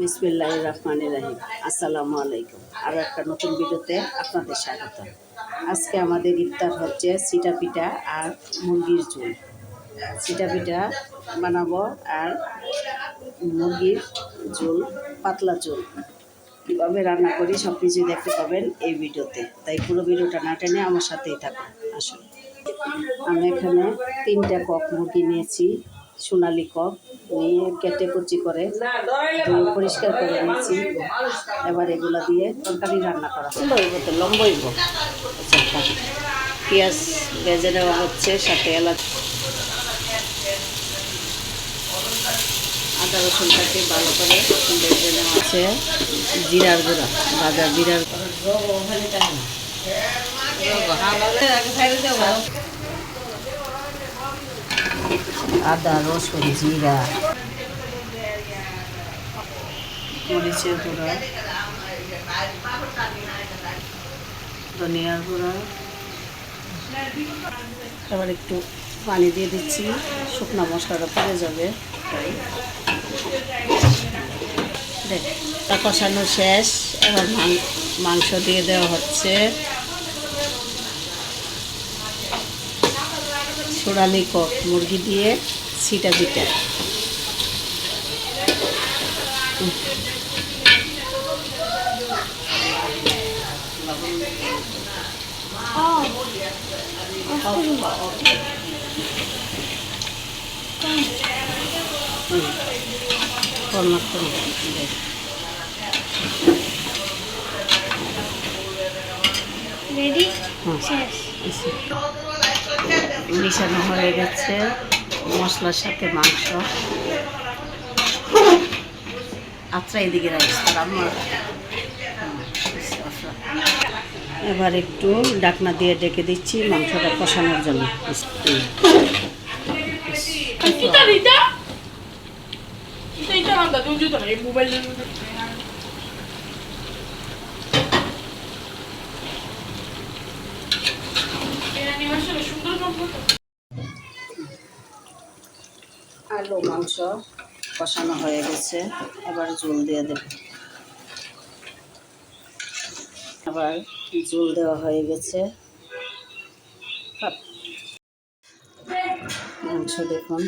বিসমিল্লাহ রহমান রাহিম। আসসালামু আলাইকুম। আরও একটা নতুন ভিডিওতে আপনাদের স্বাগত। আজকে আমাদের ইফতার হচ্ছে সিটা পিঠা আর মুরগির ঝোল। সিটা পিঠা বানাবো আর মুরগির ঝোল, পাতলা ঝোল। কীভাবে রান্না করি সব কিছুই দেখতে পাবেন এই ভিডিওতে। তাই পুরো ভিডিওটা না টেনে আমার সাথেই থাকুন। আসুন। আমি এখানে তিনটা কক মুরগি নিয়েছি। সোনালি কপ নিয়ে কেটে কুচি করে পরিষ্কার করে নিয়েছি। এবার এগুলো দিয়ে তরকারি রান্না করা সুন্দর হইব তো লম্বা আচ্ছা, পেঁয়াজ ভেজে নেওয়া হচ্ছে সাথে এলাচ। আদা রসুনটাকে ভালো করে ভেজে নেওয়া আছে জিরার গুঁড়া ভাজা জিরার আদা, রসুন, জিরা, মরিচের গুঁড়া, ধনিয়ার গুঁড়া। এবার একটু পানি দিয়ে দিচ্ছি, শুকনো মশলাটা পড়ে যাবে। দেখ কষানো শেষ। এবার মাংস দিয়ে দেওয়া হচ্ছে। সোনালি কক মুরগি দিয়ে পিঠা করে দেখ রেডি। শেষ মিশানো হয়ে গেছে, মশলার সাথে মাংস। আচ্ছা এদিকে আমার এবার একটু ডাকনা দিয়ে ডেকে দিচ্ছি মাংসটা কষানোর জন্য। 이 আলু, মাংস কষানো হয়ে গেছে। এবার জল দিয়ে দেব। আবার জল দেওয়া হয়ে গেছে। মাংস দেখুন,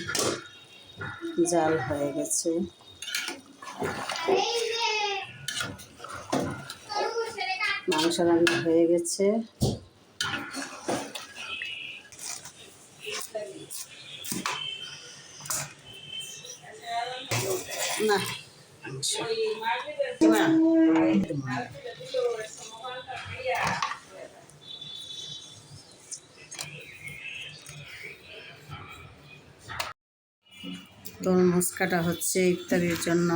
জাল হয়ে গেছে। মাংস রান্না হয়ে গেছে। তরমুজ কাটা হচ্ছে ইফতারির জন্য।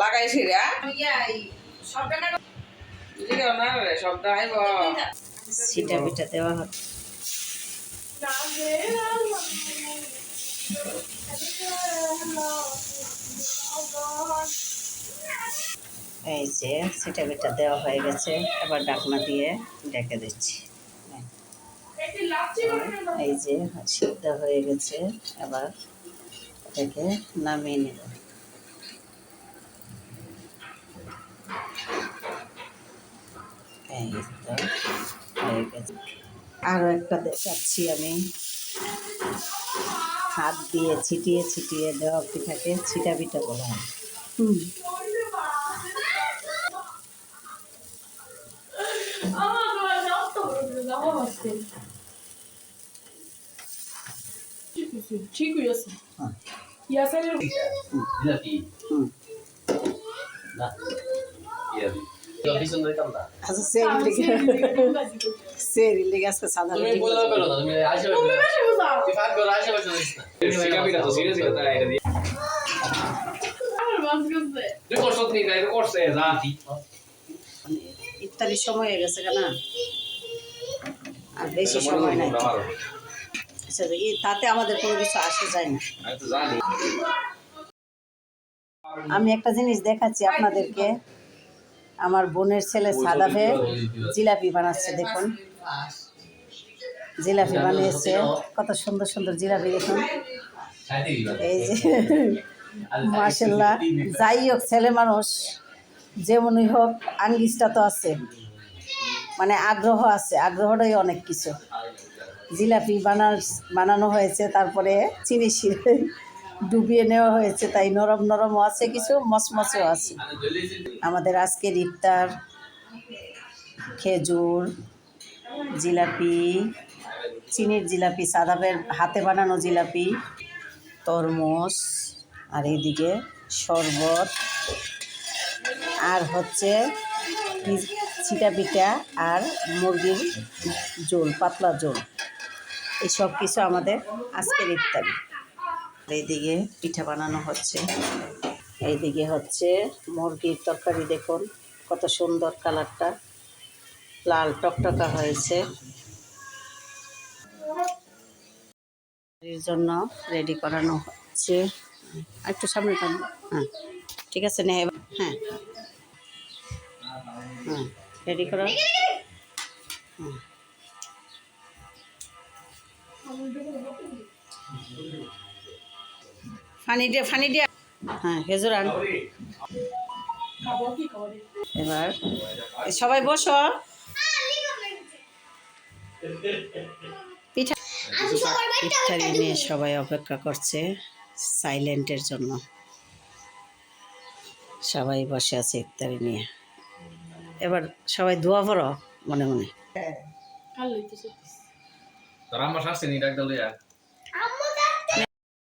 লাগাইছি রে সিটা পিঠা দেওয়া হচ্ছে এই যে সিটা পিঠা দেওয়া হয়ে গেছে। এবার ডাকনা দিয়ে ডেকে দিচ্ছি। এই যে সিদ্ধ হয়ে গেছে। এবার এটাকে নামিয়ে নেব। আরও একটা দেখাচ্ছি আমি। হাত দিয়ে ছিটিয়ে ছিটিয়ে দেওয়া পিঠাকে ছিটা পিঠা বলা হয়। হুম। আমার তো অত বড় না হচ্ছে ঠিক হইছে আচ্ছা সেরি লেগে সেরি লেগে আজকে সাদা তুমি বললা করব। না তুমি আশেপাশে তুমি বেশি বুঝাও? তুই ফাঁক করে আশেপাশে দিস না। সিগাবিটা তো সিরিয়াস কথা এটা দিয়ে। আমার বাস করছে। তুই করছত নি তাই করছে জাতি মানে সময় হয়ে গেছে কেনা? আর বেশি সময় নাই আচ্ছা এই তাতে আমাদের কোনো কিছু আসে যায় না। আমি তো জানি আমি একটা জিনিস দেখাচ্ছি আপনাদেরকে। আমার বোনের ছেলে সাদাফে জিলাপি বানাচ্ছে দেখুন। জিলাপি বানিয়েছে। কত সুন্দর সুন্দর জিলাপি দেখুন। এই যে মার্শাল্লাহ যাই হোক ছেলে মানুষ যেমনই হোক আঙ্গিসটা তো আছে। মানে আগ্রহ আছে আগ্রহটাই অনেক কিছু। জিলাপি বানার বানানো হয়েছে তারপরে চিনি শিরে ডুবিয়ে নেওয়া হয়েছে, তাই নরম নরমও আছে, কিছু মচমচেও আছে। আমাদের আজকের ইফতার, খেজুর, জিলাপি, চিনির জিলাপি, সাদাবের হাতে বানানো জিলাপি, তরমুজ, আর এইদিকে শরবত, আর হচ্ছে চিটা পিঠা আর মুরগির ঝোল, পাতলা ঝোল। এই সব কিছু আমাদের আজকের ইফতারি। এইদিকে পিঠা বানানো হচ্ছে। এইদিকে হচ্ছে মুরগির তরকারি, দেখুন কত সুন্দর কালারটা। লাল টকটকা হয়েছে। এর জন্য রেডি করানো হচ্ছে। একটু সামনে হ্যাঁ ঠিক আছে, নে হ্যাঁ হ্যাঁ রেডি করো। হুম। ফানি দিয়ে ফানি দিয়ে হ্যাঁ খেজুর আন? এবার সবাই বসো। পিঠা ইফতারি নিয়ে সবাই অপেক্ষা করছে সাইলেন্টের জন্য। সবাই বসে আছে ইফতারি নিয়ে। এবার সবাই দোয়া পড়ো মনে মনে। কাল